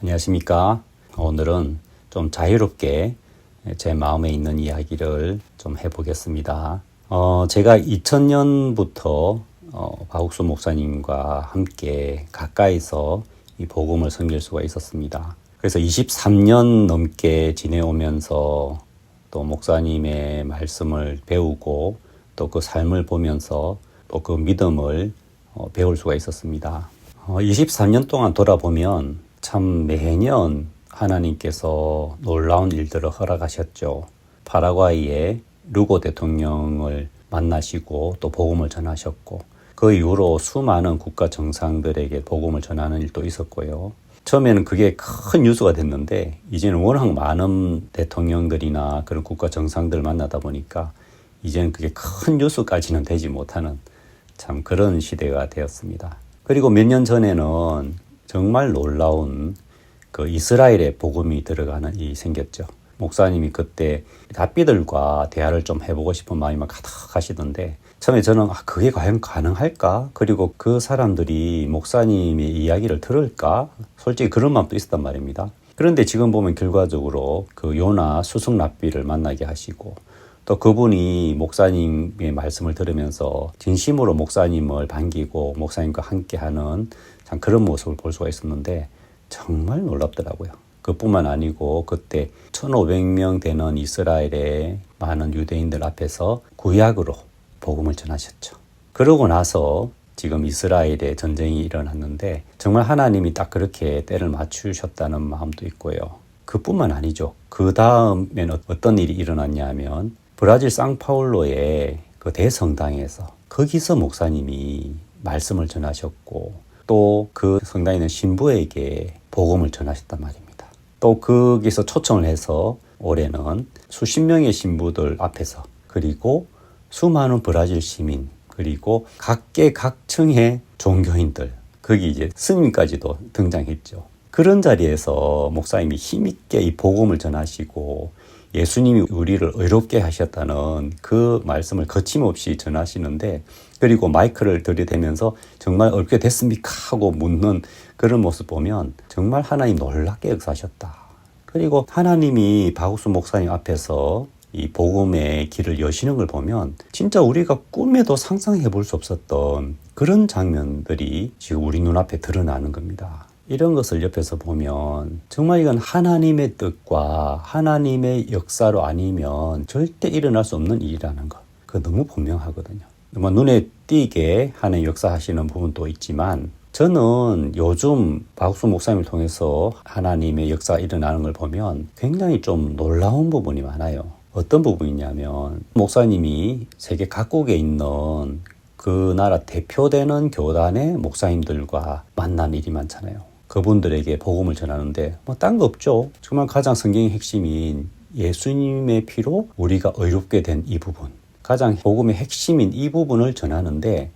안녕하십니까. 오늘은 좀 자유롭게 제 마음에 있는 이야기를 좀 해보겠습니다. 어, 제가 2000년부터 어, 박욱수 목사님과 함께 가까이서 이 복음을 섬길 수가 있었습니다. 그래서 23년 넘게 지내오면서 또 목사님의 말씀을 배우고 또 그 삶을 보면서 또 그 믿음을 어, 배울 수가 있었습니다. 어, 23년 동안 돌아보면 참 매년 하나님께서 놀라운 일들을 허락하셨죠. 파라과이의 루고 대통령을 만나시고 또 복음을 전하셨고 그 이후로 수많은 국가 정상들에게 복음을 전하는 일도 있었고요. 처음에는 그게 큰 뉴스가 됐는데 이제는 워낙 많은 대통령들이나 그런 국가 정상들 만나다 보니까 이제는 그게 큰 뉴스까지는 되지 못하는 참 그런 시대가 되었습니다. 그리고 몇 년 전에는 정말 놀라운 그 이스라엘의 복음이 들어가는 일이 생겼죠. 목사님이 그때 답비들과 대화를 좀 해보고 싶은 마음이 막 가득하시던데 처음에 저는 아, 그게 과연 가능할까? 그리고 그 사람들이 목사님의 이야기를 들을까? 솔직히 그런 마음도 있었단 말입니다. 그런데 지금 보면 결과적으로 그 요나 수승 랍비를 만나게 하시고 또 그분이 목사님의 말씀을 들으면서 진심으로 목사님을 반기고 목사님과 함께하는 참 그런 모습을 볼 수가 있었는데 정말 놀랍더라고요. 그뿐만 아니고 그때 1,500명 되는 이스라엘의 많은 유대인들 앞에서 구약으로 복음을 전하셨죠. 그러고 나서 지금 이스라엘에 전쟁이 일어났는데 정말 하나님이 딱 그렇게 때를 맞추셨다는 마음도 있고요. 그뿐만 아니죠. 그 다음에는 어떤 일이 일어났냐 하면 브라질 상파울로의 그 대성당에서 거기서 목사님이 말씀을 전하셨고 또 그 성당에 있는 신부에게 복음을 전하셨단 말입니다. 또 거기서 초청을 해서 올해는 수십 명의 신부들 앞에서 그리고 수많은 브라질 시민 그리고 각계 각층의 종교인들 거기 이제 스님까지도 등장했죠. 그런 자리에서 목사님이 힘있게 이 복음을 전하시고 예수님이 우리를 의롭게 하셨다는 그 말씀을 거침없이 전하시는데 그리고 마이크를 들이대면서 정말 어렵게 됐습니까? 하고 묻는 그런 모습 보면 정말 하나님 놀랍게 역사하셨다. 그리고 하나님이 박우수 목사님 앞에서 이 복음의 길을 여시는 걸 보면 진짜 우리가 꿈에도 상상해 볼 수 없었던 그런 장면들이 지금 우리 눈앞에 드러나는 겁니다. 이런 것을 옆에서 보면 정말 이건 하나님의 뜻과 하나님의 역사로 아니면 절대 일어날 수 없는 일이라는 것. 그 너무 분명하거든요. 뭐 눈에 띄게 하는 역사하시는 부분도 있지만 저는 요즘 박수 목사님을 통해서 하나님의 역사가 일어나는 걸 보면 굉장히 좀 놀라운 부분이 많아요. 어떤 부분이냐면 목사님이 세계 각국에 있는 그 나라 대표되는 교단의 목사님들과 만난 일이 많잖아요. 그분들에게 복음을 전하는데 뭐 딴 거 없죠. 정말 가장 성경의 핵심인 예수님의 피로 우리가 의롭게 된 이 부분. 가장 복음의 핵심인 이 부분을 전하는데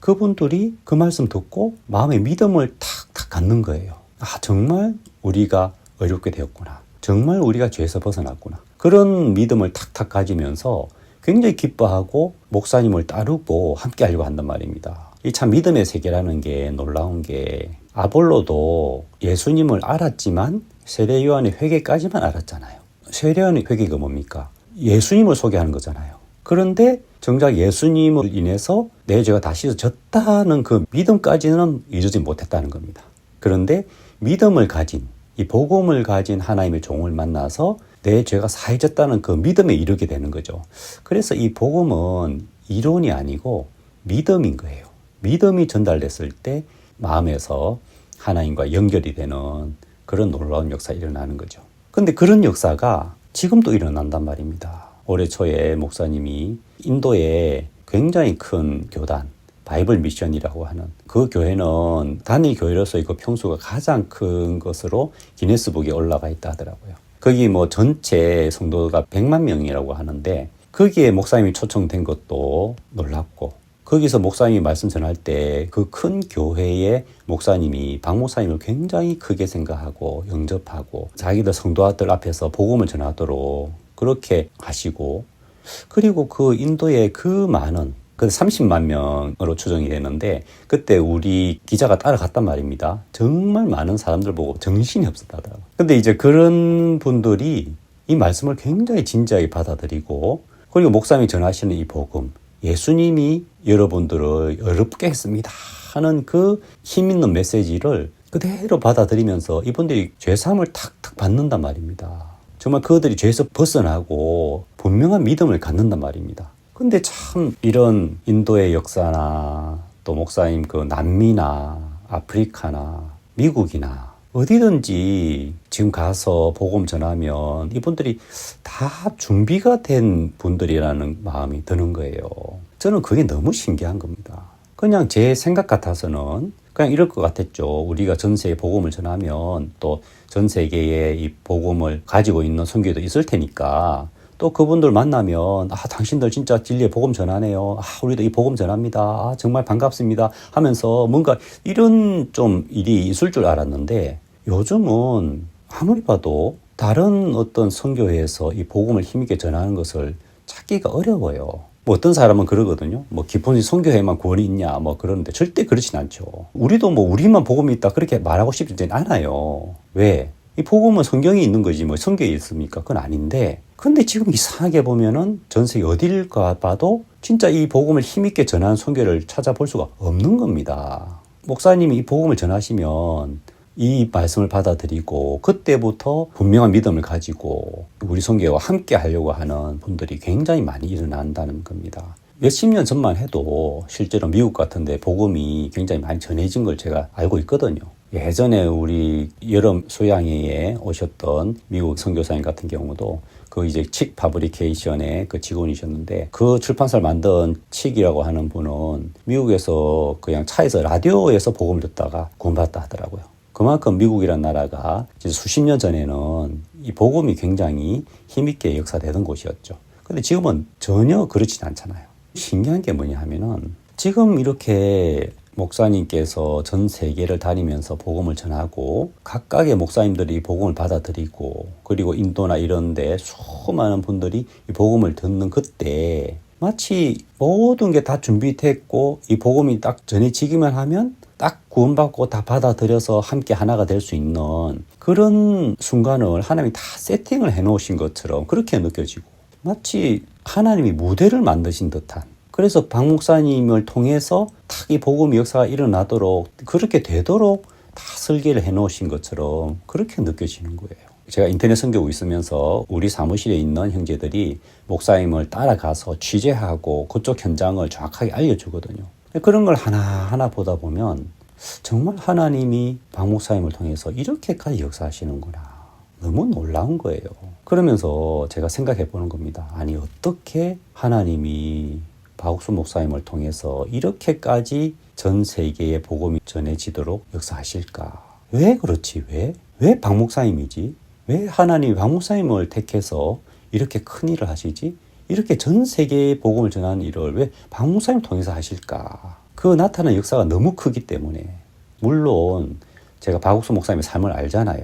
그분들이 그 말씀 듣고 마음의 믿음을 탁탁 갖는 거예요. 아, 정말 우리가 의롭게 되었구나. 정말 우리가 죄에서 벗어났구나. 그런 믿음을 탁탁 가지면서 굉장히 기뻐하고 목사님을 따르고 함께 하려고 한단 말입니다. 이 참 믿음의 세계라는 게 놀라운 게 아볼로도 예수님을 알았지만 세례 요한의 회개까지만 알았잖아요. 세례 요한의 회개가 뭡니까? 예수님을 소개하는 거잖아요. 그런데 정작 예수님을 인해서 내 죄가 다시 졌다는 그 믿음까지는 이루지 못했다는 겁니다. 그런데 믿음을 가진 이 복음을 가진 하나님의 종을 만나서 내 죄가 사해졌다는 그 믿음에 이르게 되는 거죠. 그래서 이 복음은 이론이 아니고 믿음인 거예요. 믿음이 전달됐을 때 마음에서 하나님과 연결이 되는 그런 놀라운 역사가 일어나는 거죠. 근데 그런 역사가 지금도 일어난단 말입니다. 올해 초에 목사님이 인도에 굉장히 큰 교단, 바이블 미션이라고 하는 그 교회는 단일 교회로서의 그 평수가 가장 큰 것으로 기네스북에 올라가 있다 하더라고요. 거기 뭐 전체 성도가 100만 명이라고 하는데 거기에 목사님이 초청된 것도 놀랍고 거기서 목사님이 말씀 전할 때 그 큰 교회의 목사님이 박 목사님을 굉장히 크게 생각하고 영접하고 자기들 성도들 앞에서 복음을 전하도록 그렇게 하시고 그리고 그 인도의 그 많은 그 30만 명으로 추정이 되는데 그때 우리 기자가 따라갔단 말입니다. 정말 많은 사람들 보고 정신이 없었다더라고. 근데 이제 그런 분들이 이 말씀을 굉장히 진지하게 받아들이고 그리고 목사님이 전하시는 이 복음 예수님이 여러분들을 어렵게 했습니다 하는 그 힘 있는 메시지를 그대로 받아들이면서 이분들이 죄사함을 탁탁 받는단 말입니다. 정말 그들이 죄에서 벗어나고 분명한 믿음을 갖는단 말입니다. 근데 참 이런 인도의 역사나 또 목사님 그 남미나 아프리카나 미국이나 어디든지 지금 가서 복음 전하면 이분들이 다 준비가 된 분들이라는 마음이 드는 거예요. 저는 그게 너무 신기한 겁니다. 그냥 제 생각 같아서는 그냥 이럴 것 같았죠. 우리가 전 세계 복음을 전하면 또 전 세계에 이 복음을 가지고 있는 선교도 있을 테니까 또 그분들 만나면 아 당신들 진짜 진리의 복음 전하네요. 아 우리도 이 복음 전합니다. 아 정말 반갑습니다. 하면서 뭔가 이런 좀 일이 있을 줄 알았는데 요즘은 아무리 봐도 다른 어떤 선교회에서 이 복음을 힘있게 전하는 것을 찾기가 어려워요. 뭐 어떤 사람은 그러거든요. 뭐 기본이 선교회만 구원이 있냐 뭐 그러는데 절대 그렇진 않죠. 우리도 뭐 우리만 복음이 있다 그렇게 말하고 싶지 않아요. 왜? 이 복음은 성경에 있는 거지 뭐 성경에 있습니까? 그건 아닌데 근데 지금 이상하게 보면은 전 세계 어딜 가봐도 진짜 이 복음을 힘있게 전하는 선교를 찾아볼 수가 없는 겁니다. 목사님이 이 복음을 전하시면 이 말씀을 받아들이고 그때부터 분명한 믿음을 가지고 우리 성교와 함께 하려고 하는 분들이 굉장히 많이 일어난다는 겁니다. 몇십 년 전만 해도 실제로 미국 같은데 복음이 굉장히 많이 전해진 걸 제가 알고 있거든요. 예전에 우리 여름 소양회에 오셨던 미국 선교사님 같은 경우도 그 이제 칙 파브리케이션의 그 직원이셨는데 그 출판사를 만든 칙이라고 하는 분은 미국에서 그냥 차에서 라디오에서 복음을 듣다가 구원받았다 하더라고요. 그만큼 미국이란 나라가 수십 년 전에는 이 복음이 굉장히 힘있게 역사되던 곳이었죠. 근데 지금은 전혀 그렇진 않잖아요. 신기한 게 뭐냐 하면은 지금 이렇게 목사님께서 전 세계를 다니면서 복음을 전하고 각각의 목사님들이 복음을 받아들이고 그리고 인도나 이런 데 수많은 분들이 이 복음을 듣는 그때 마치 모든 게 다 준비됐고 이 복음이 딱 전해지기만 하면 딱 구원받고 다 받아들여서 함께 하나가 될 수 있는 그런 순간을 하나님이 다 세팅을 해 놓으신 것처럼 그렇게 느껴지고 마치 하나님이 무대를 만드신 듯한 그래서 박 목사님을 통해서 딱 이 복음 역사가 일어나도록 그렇게 되도록 다 설계를 해 놓으신 것처럼 그렇게 느껴지는 거예요. 제가 인터넷 선교고 있으면서 우리 사무실에 있는 형제들이 목사님을 따라가서 취재하고 그쪽 현장을 정확하게 알려주거든요. 그런 걸 하나하나 보다 보면 정말 하나님이 박 목사님을 통해서 이렇게까지 역사하시는구나. 너무 놀라운 거예요. 그러면서 제가 생각해 보는 겁니다. 아니, 어떻게 하나님이 박옥수 목사님을 통해서 이렇게까지 전 세계에 복음이 전해지도록 역사하실까? 왜 그렇지? 왜? 왜 박 목사님이지? 왜 하나님이 박 목사님을 택해서 이렇게 큰 일을 하시지? 이렇게 전 세계에 복음을 전하는 일을 왜 박 목사님 통해서 하실까? 그 나타나는 역사가 너무 크기 때문에 물론 제가 박옥수 목사님의 삶을 알잖아요.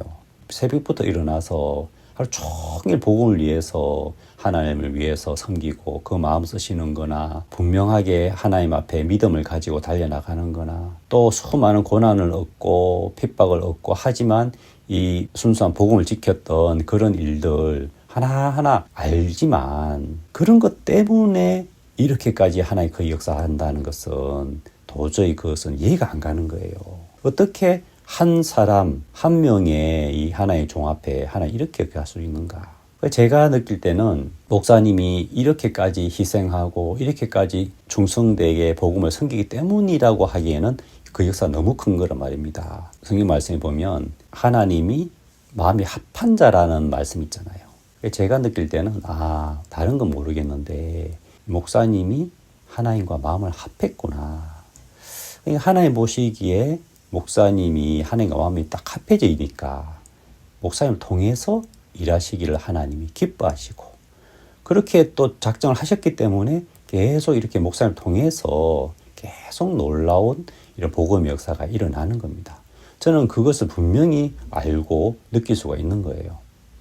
새벽부터 일어나서 하루 종일 복음을 위해서 하나님을 위해서 섬기고 그 마음 쓰시는 거나 분명하게 하나님 앞에 믿음을 가지고 달려나가는 거나 또 수많은 고난을 얻고 핍박을 얻고 하지만 이 순수한 복음을 지켰던 그런 일들 하나하나 알지만 그런 것 때문에 이렇게까지 하나의 그 역사한다는 것은 도저히 그것은 이해가 안 가는 거예요. 어떻게 한 사람, 한 명의 이 하나의 종합에 하나 이렇게 갈 수 있는가? 제가 느낄 때는 목사님이 이렇게까지 희생하고 이렇게까지 충성되게 복음을 섬기기 때문이라고 하기에는 그 역사 너무 큰 거란 말입니다. 성경 말씀에 보면 하나님이 마음이 합한 자라는 말씀 있잖아요. 제가 느낄 때는 아 다른 건 모르겠는데 목사님이 하나님과 마음을 합했구나. 하나님 보시기에 목사님이 하나님과 마음이 딱 합해져 있으니까 목사님을 통해서 일하시기를 하나님이 기뻐하시고 그렇게 또 작정을 하셨기 때문에 계속 이렇게 목사님을 통해서 계속 놀라운 이런 복음 역사가 일어나는 겁니다. 저는 그것을 분명히 알고 느낄 수가 있는 거예요.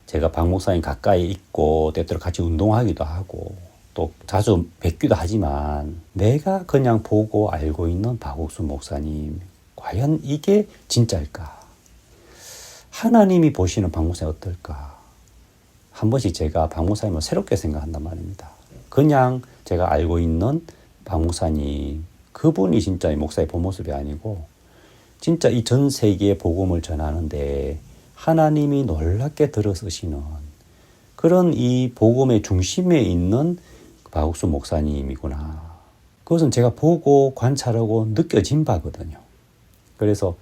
제가 박 목사님 가까이 있고 때때로 같이 운동하기도 하고 또 자주 뵙기도 하지만 내가 그냥 보고 알고 있는 박옥수 목사님 과연 이게 진짜일까? 하나님이 보시는 박 목사님 어떨까? 한 번씩 제가 박 목사님을 새롭게 생각한단 말입니다. 그냥 제가 알고 있는 박 목사님 그분이 진짜 이 목사의 본 모습이 아니고 진짜 이 전 세계에 복음을 전하는데 하나님이 놀랍게 들어서시는 그런 이 복음의 중심에 있는 박옥수 목사님이구나. 그것은 제가 보고 관찰하고 느껴진 바거든요. 그래서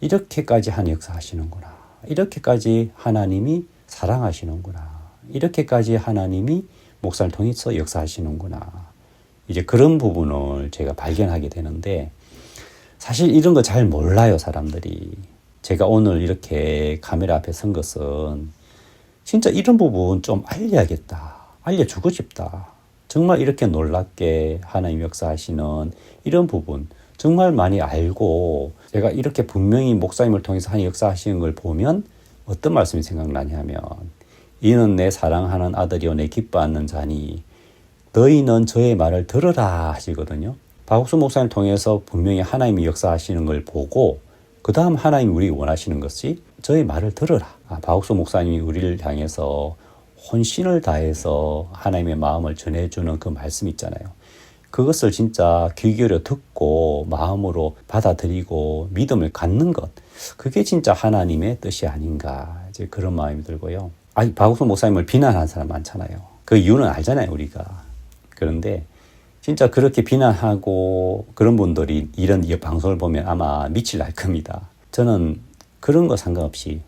이렇게까지 한 역사 하시는구나. 이렇게까지 하나님이 사랑하시는구나. 이렇게까지 하나님이 목사를 통해서 역사하시는구나. 이제 그런 부분을 제가 발견하게 되는데 사실 이런 거 잘 몰라요, 사람들이. 제가 오늘 이렇게 카메라 앞에 선 것은 진짜 이런 부분 좀 알려야겠다. 알려주고 싶다. 정말 이렇게 놀랍게 하나님 역사하시는 이런 부분 정말 많이 알고 제가 이렇게 분명히 목사님을 통해서 하나님 역사하시는 걸 보면 어떤 말씀이 생각나냐면 이는 내 사랑하는 아들이요 내 기뻐하는 자니 너희는 저의 말을 들으라 하시거든요. 박옥수 목사님 통해서 분명히 하나님이 역사하시는 걸 보고 그 다음 하나님이 우리 원하시는 것이 저의 말을 들으라. 아, 박옥수 목사님이 우리를 향해서 혼신을 다해서 하나님의 마음을 전해주는 그 말씀 있잖아요. 그것을 진짜 귀 기울여 듣고 마음으로 받아들이고 믿음을 갖는 것. 그게 진짜 하나님의 뜻이 아닌가. 이제 그런 마음이 들고요. 아니, 박옥수 목사님을 비난하는 사람 많잖아요. 그 이유는 알잖아요, 우리가. 그런데 진짜 그렇게 비난하고 그런 분들이 이런 이 방송을 보면 아마 미칠 날 겁니다. 저는 그런 거 상관없이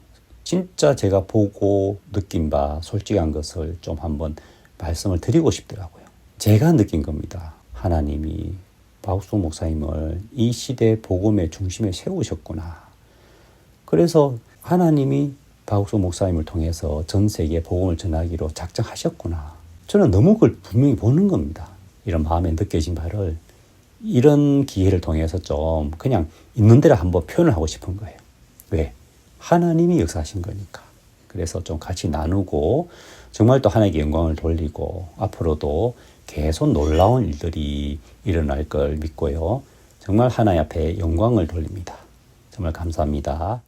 진짜 제가 보고 느낀 바 솔직한 것을 좀 한번 말씀을 드리고 싶더라고요. 제가 느낀 겁니다. 하나님이 박수 목사님을 이 시대 복음의 중심에 세우셨구나. 그래서 하나님이 박수 목사님을 통해서 전 세계에 복음을 전하기로 작정하셨구나. 저는 너무 그걸 분명히 보는 겁니다. 이런 마음에 느껴진 바를 이런 기회를 통해서 좀 그냥 있는 대로 한번 표현을 하고 싶은 거예요. 왜? 하나님이 역사하신 거니까. 그래서 좀 같이 나누고 정말 또 하나님께 영광을 돌리고 앞으로도 계속 놀라운 일들이 일어날 걸 믿고요. 정말 하나님 앞에 영광을 돌립니다. 정말 감사합니다.